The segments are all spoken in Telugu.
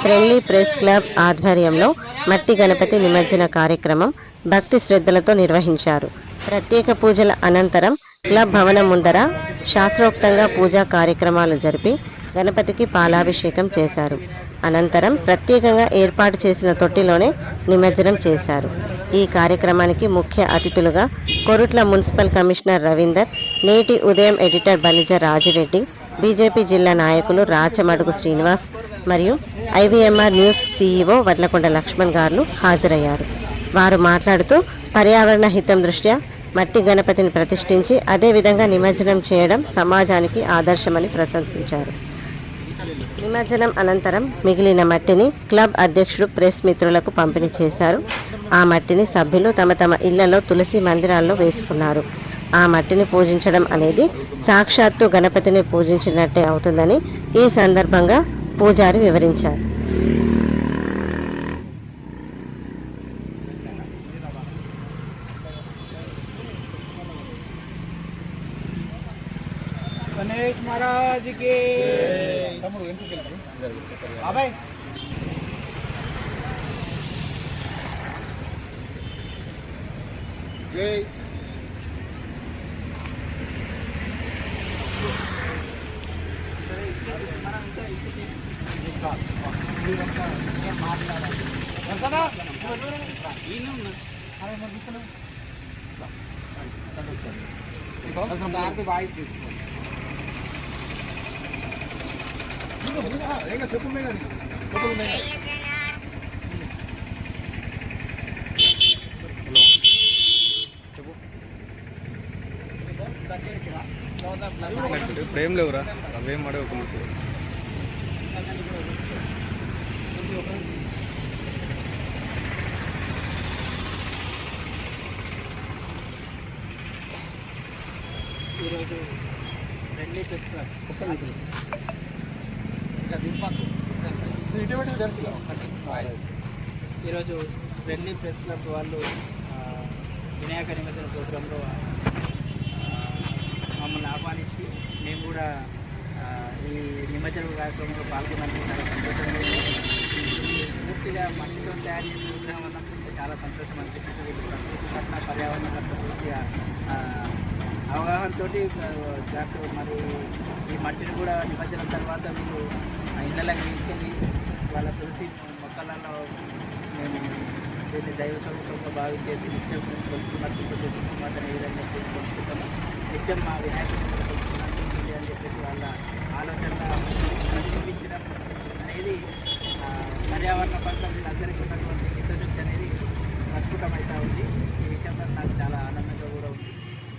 ఫ్రెండ్లీ ప్రెస్ క్లబ్ ఆధ్వర్యంలో మట్టి గణపతి నిమజ్జన కార్యక్రమం భక్తి శ్రద్ధలతో నిర్వహించారు. ప్రత్యేక పూజల అనంతరం క్లబ్ భవనం ముందర శాస్త్రోక్తంగా పూజా కార్యక్రమాలు జరిపి గణపతికి పాలాభిషేకం చేశారు. అనంతరం ప్రత్యేకంగా ఏర్పాటు చేసిన తొట్టిలోనే నిమజ్జనం చేశారు. ఈ కార్యక్రమానికి ముఖ్య అతిథులుగా కొరుట్ల మున్సిపల్ కమిషనర్ రవీందర్ నేటి ఉదయం ఎడిటర్ బలిజ రాజిరెడ్డి బీజేపీ జిల్లా నాయకులు రాచమడుగు శ్రీనివాస్ మరియు IVMR news CEO Vadlakonda Laxman garu హాజరయ్యారు. వారు మాట్లాడుతూ పర్యావరణ హితం దృష్ట్యా మట్టి గణపతిని ప్రతిష్ఠించి అదేవిధంగా నిమజ్జనం చేయడం సమాజానికి ఆదర్శమని ప్రశంసించారు. నిమజ్జనం అనంతరం మిగిలిన మట్టిని క్లబ్ అధ్యక్షుడు ప్రెస్ మిత్రులకు పంపిణీ చేశారు. ఆ మట్టిని సభ్యులు తమ తమ ఇళ్ళలో తులసి మందిరాల్లో వేసుకున్నారు. ఆ మట్టిని పూజించడం అనేది సాక్షాత్తు గణపతిని పూజించినట్టే అవుతుందని ఈ సందర్భంగా పూజారి వివరించారు. గణేష్ మహారాజ్కి తమ్ముడు ఎందుకు బాబాయ్ జై చెప్పు తీసుకో చెప్పు మేఘా నీకు. చెప్పు మేఘా. ప్రేమ్ లేవురా అవేం అడగకుండా ఈరోజు రెండే చెప్తారు ఇంకా దింపకు ఈరోజు ఫ్రెండ్లీ ప్రెస్ క్లబ్ వాళ్ళు ఆ, వినాయక నిమజ్జన ప్రోగ్రాంలో కూడా ఈ నిమజ్జనం కార్యక్రమంలో పాల్గొన్నందుకు చాలా సంతోషంగా పూర్తిగా మట్టితో తయారు చేసిన విగ్రహం అన్నప్పుడు చాలా సంతోషం అనిపిస్తుంది. ప్రకృతి పట్ల పర్యావరణ పట్ల పూర్తిగా ఆ, అవగాహనతో డాక్టర్ మరి ఈ మట్టిని కూడా నిమజ్జనం తర్వాత మీరు ఇళ్ళకి తీసుకెళ్ళి వాళ్ళ తులసి మొక్కలలో మేము దీన్ని దైవ స్వరూపంగా భావించేసి నిత్యం కొలుసుకున్నట్టు మట్టితో తులసి ఏ విధంగా చేసి కొలుసుకుంటాము నిత్యం మా వినాయకుడు ఆలోచన ప్రతిబింబించడం అనేది ఆ, పర్యావరణ పట్ల వీళ్ళందరికీ ఉన్నటువంటి హితశక్తి అనేది ప్రస్ఫుటమవుతూ ఉంది. ఈ విషయంలో నాకు చాలా ఆనందంగా కూడా ఉంది.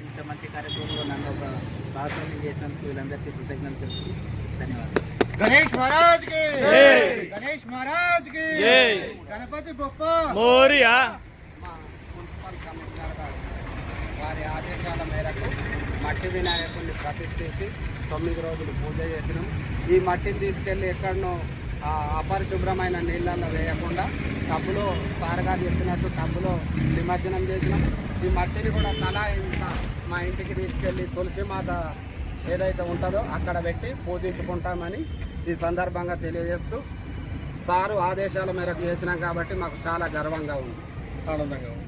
ఇంత మంచి కార్యక్రమంలో నన్ను ఒక భాగస్వామ్యం చేసినందుకు వీళ్ళందరికీ కృతజ్ఞతలు తెలుసు ధన్యవాదాలు. గణేష్ మహారాజ్కి గణేష్ మహారాజ్కి గణపతి బొప్ప! మోరియా! మా మున్సిపల్ కమిషనర్ గారు వారి ఆదేశాల మేరకు మట్టి వినాయకుడిని ప్రతిష్ఠించి తొమ్మిది రోజులు పూజ చేసినాం. ఈ మట్టిని తీసుకెళ్ళి ఎక్కడనో అపరిశుభ్రమైన నీళ్ళల్లో వేయకుండా టబ్బులో సారగా చెప్పినట్టు టబ్బులో నిమజ్జనం చేసినాం. ఈ మట్టిని కూడా తలా ఇంత మా ఇంటికి తీసుకెళ్ళి తులసి మాత ఏదైతే ఉంటుందో అక్కడ పెట్టి పూజించుకుంటామని ఈ సందర్భంగా తెలియజేస్తూ సారు ఆదేశాల మేరకు చేసినాం కాబట్టి మాకు చాలా గర్వంగా ఉంది. ఆనందంగా ఉంది.